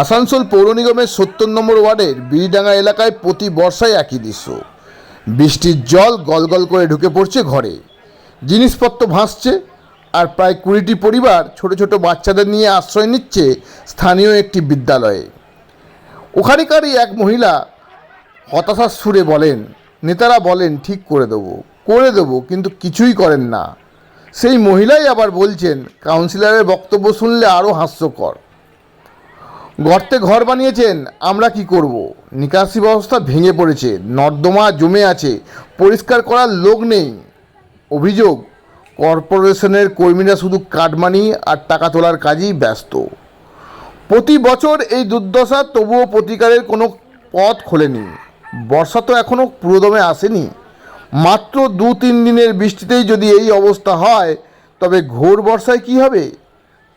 আসানসোল পৌর নিগমের সত্তর নম্বর ওয়ার্ডের বিড়িডাঙ্গা এলাকায় প্রতি বর্ষায় একই দৃশ্য। বৃষ্টির জল গলগল করে ঢুকে পড়ছে ঘরে। জিনিসপত্র ভাসছে আর প্রায় কুড়িটি পরিবার ছোট ছোট বাচ্চাদের নিয়ে আশ্রয় নিচ্ছে স্থানীয় একটি বিদ্যালয়ে। ওখানকারই এক মহিলা হতাশার সুরে বলেন, নেতারা বলেন, ঠিক করে দেবো করে দেবো, কিন্তু কিছুই করেন না। সেই মহিলাই আবার বলছেন, কাউন্সিলরের বক্তব্য শুনলে আরও হাস্যকর। গর্তে ঘর বানিয়েছেন, আমরা কি করব? নিকাশি ব্যবস্থা ভেঙে পড়েছে, নর্দমা জমে আছে, পরিষ্কার করার লোক নেই। অভিযোগ, কর্পোরেশনের কর্মীরা শুধু কাটমানি আর টাকা তোলার কাজেই ব্যস্ত। প্রতি বছর এই দুর্দশা তবুও প্রতিকারের কোনো পথ খোলেনি। বর্ষা তো এখনও পুরোদমে আসেনি। মাত্র দু তিন দিনের বৃষ্টিতেই যদি এই অবস্থা হয়, তবে ঘোর বর্ষায় কী হবে?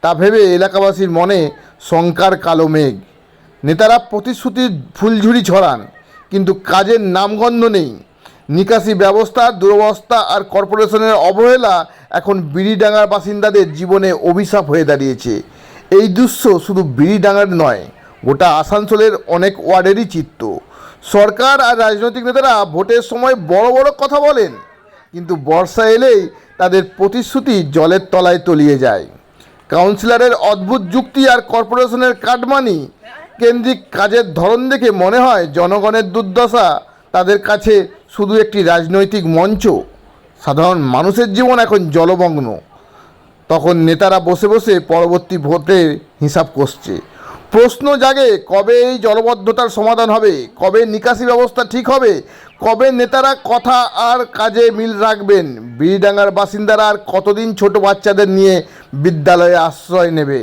তা ভেবে এলাকাবাসীর মনে শঙ্কার কালো মেঘ। নেতারা প্রতিশ্রুতির ফুলঝুরি ছড়ান, কিন্তু কাজের নামগন্ধ নেই। নিকাশি ব্যবস্থার দুরবস্থা আর কর্পোরেশনের অবহেলা এখন বিড়িডাঙ্গার বাসিন্দাদের জীবনে অভিশাপ হয়ে দাঁড়িয়েছে। এই দৃশ্য শুধু বিড়িডাঙ্গার নয়, গোটা আসানসোলের অনেক ওয়ার্ডেরই চিত্ত সরকার আর রাজনৈতিক নেতারা ভোটের সময় বড় বড় কথা বলেন, কিন্তু বর্ষা এলেই তাদের প্রতিশ্রুতি জলের তলায় তলিয়ে যায়। কাউন্সিলরের অদ্ভুত যুক্তি আর কর্পোরেশনের কাটমানি কেন্দ্রিক কাজের ধরন দেখে মনে হয় জনগণের দুর্দশা তাদের কাছে শুধু একটি রাজনৈতিক মঞ্চ। সাধারণ মানুষের জীবন এখন জলমগ্ন। তখন নেতারা বসে বসে পরবর্তী ভোটের হিসাব করছে। প্রশ্ন জাগে, কবে এই জলবদ্ধতার সমাধান হবে? কবে নিকাশি ব্যবস্থা ঠিক হবে? কবে নেতারা কথা আর কাজে মিল রাখবেন? বিড়িডাঙ্গার বাসিন্দারা আর কতদিন ছোট বাচ্চাদের নিয়ে বিদ্যালয়ে আশ্রয় নেবে।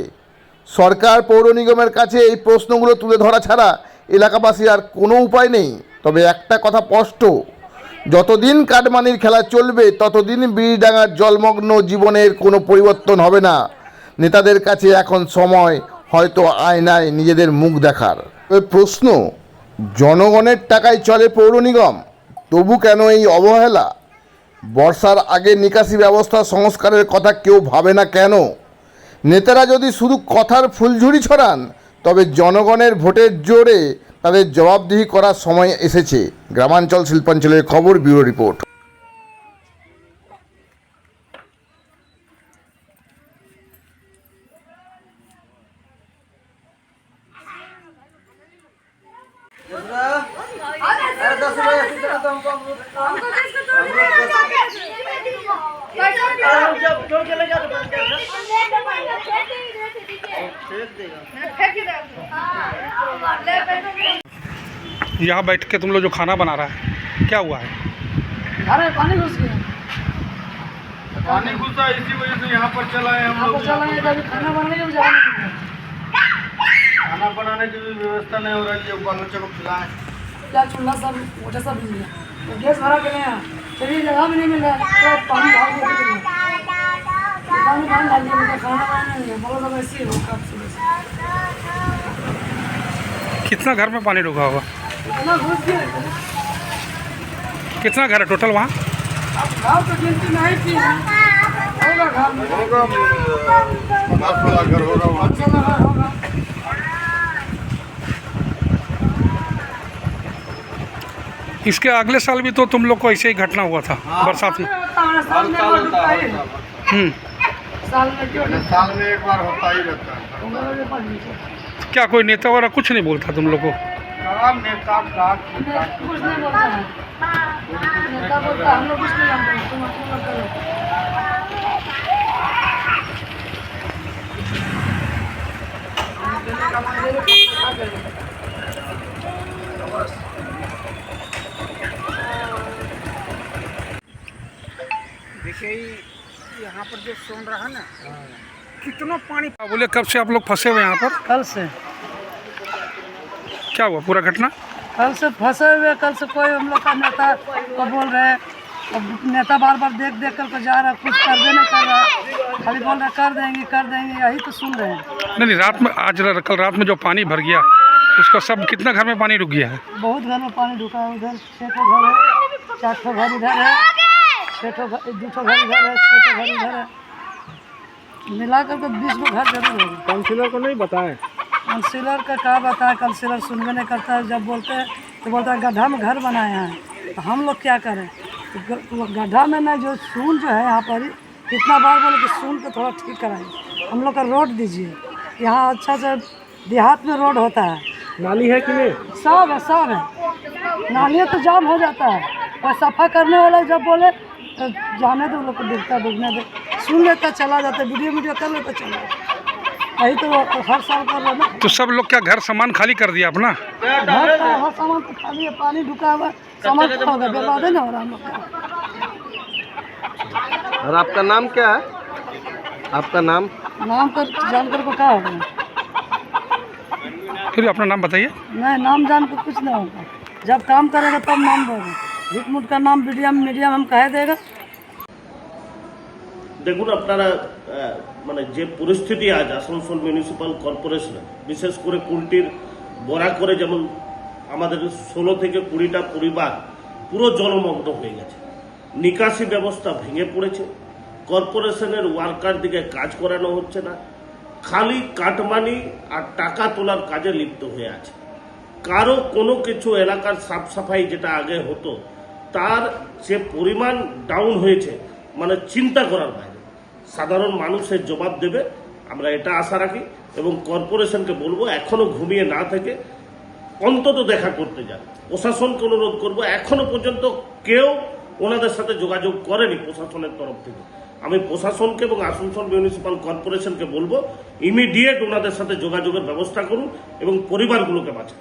সরকার পৌর নিগমের কাছে এই প্রশ্নগুলো তুলে ধরা ছাড়া এলাকাবাসীর আর কোনো উপায় নেই। তবে একটা কথা স্পষ্ট, যতদিন কাটমানির খেলা চলবে, ততদিন বিড়িডাঙ্গার জলমগ্ন জীবনের কোনো পরিবর্তন হবে না। নেতাদের কাছে এখন সময় হয়তো আয়নায় নিজেদের মুখ দেখার। প্রশ্ন, জনগণের টাকায় চলে পৌর নিগম, তবু কেন এই অবহেলা? বর্ষার আগে নিকাশি ব্যবস্থা সংস্কারের কথা কেউ ভাবে না কেন নেতারা যদি শুধু কথার ফুলঝুরি ছড়ান তবে জনগণের ভোটের জোরে তাদের জবাবদিহি করার সময় এসেছে গ্রামাঞ্চল শিল্পাঞ্চলের খবর ব্যুরো রিপোর্ট यहाँ बैठ के तुम लोग जो खाना बना रहा है क्या हुआ है? अरे पानी घुस गया। पानी घुसा इसी वजह से यहाँ पर चला है हम लोग। चला है खाना बनाने के। खाना बनाने की भी व्यवस्था नहीं हो रही है बाल बच्चों को खिलाएँ क्या चूल्हा सब सब मिल गया। तो गैस भरा के नया। चलिए जगह भी नहीं मिल रहा है। तो पानी डाल कितना घर में पानी रुका होगा कितना घर है टोटल वहाँ? इसके अगले साल भी तो तुम लोग को ऐसे ही घटना हुआ था, बरसात में। हम्म। साल में क्यों नहीं? साल में एक बार होता ही रहता है। क्या कोई नेता वाला कुछ नहीं बोलता तुम लोग को? नेता नेता कुछ नहीं बोलता। है नेता बोलता हम लोग कुछ नहीं जानते तुम अपना करो देने का सुन रहा ना। कितना पानी हाँ, बोले कब से आप लोग फंसे हुए यहाँ पर? कल से। क्या हुआ पूरा घटना? कल से फंसे हुए कल से कोई हम लोग का नेता को बोल रहे अब नेता बार बार देख देख कर जा रहा है कुछ कर दे नहीं कर रहा खाली बोल रहा है, कर देंगे कर देंगे यही तो सुन रहे हैं। नहीं नहीं रात में आज र- कल रात में जो पानी भर गया उसका सब कितना घर में पानी रुक गया है? बहुत घर में पानी रुका है उधर छः ठो घर है चार ठो घर इधर है छः ठो घर दो ठो घर इधर है छः ठो घर इधर है। मिला करके बीस गो घर ज़रूर होगा। काउंसिलर को नहीं बताएँ। काउंसिलर का क्या बताया काउंसिलर सुनबे नहीं करता है जब बोलते हैं तो बोलता है गड्ढा में घर बनाए हैं। तो हम लोग क्या करें? तो गड्ढा में ना जो सून जो है यहाँ पर ही कितना बार बोले कि सून को थोड़ा ठीक कराइए हम लोग का रोड दीजिए। यहाँ अच्छा से देहात में रोड होता है। नाली है कि नहीं? सब है सब है। नालियाँ तो जाम हो जाता है। और सफ़ा करने वाला जब बोले तो जाने दो लोग को डूबता डूबने दे। सुन लेता चला जाता वीडियो वीडियो कर लेता चला जाता। यही तो हर साल कर रहे हैं ना। तो सब लोग क्या घर सामान खाली कर दिया अपना? घर का हर सामान तो खाली है पानी ढुका हुआ सामान तो होगा बर्बाद है ना हो रहा हम लोग का। और आपका नाम क्या है? आपका नाम? नाम कर जानकर को क्या होगा? फिर अपना नाम बताइए। नहीं नाम जान को कुछ नहीं होगा। जब काम करेगा तब नाम देगा झूठ मूठ का नाम मीडिया में मीडिया में हम कह देगा দেখুন, আপনারা মানে যে পরিস্থিতি আজ আসানসোল মিউনিসিপ্যাল কর্পোরেশনে বিশেষ করে কুলটির বড়া করে যেমন আমাদের ষোলো থেকে কুড়িটা পরিবার পুরো জলমগ্ন হয়ে গেছে। নিকাশি ব্যবস্থা ভেঙে পড়েছে। কর্পোরেশনের ওয়ার্কার দিকে কাজ করানো হচ্ছে না। খালি কাটমানি আর টাকা তোলার কাজে লিপ্ত হয়ে আছে। কারও কোনো কিছু এলাকার সাফ সাফাই যেটা আগে হতো, তার যে পরিমাণ ডাউন হয়েছে মানে চিন্তা করার বাইরে। সাধারণ মানুষের জবাব দেবে। আমরা এটা আশা রাখি এবং কর্পোরেশনকে বলব, এখনও ঘুমিয়ে না থেকে অন্তত দেখা করতে যান। প্রশাসনকে অনুরোধ করব, এখনও পর্যন্ত কেউ ওনাদের সাথে যোগাযোগ করেনি প্রশাসনের তরফ থেকে। আমি প্রশাসনকে এবং আসানসোল মিউনিসিপাল কর্পোরেশনকে বলব, ইমিডিয়েট ওনাদের সাথে যোগাযোগের ব্যবস্থা করুন এবং পরিবারগুলোকে বাঁচান।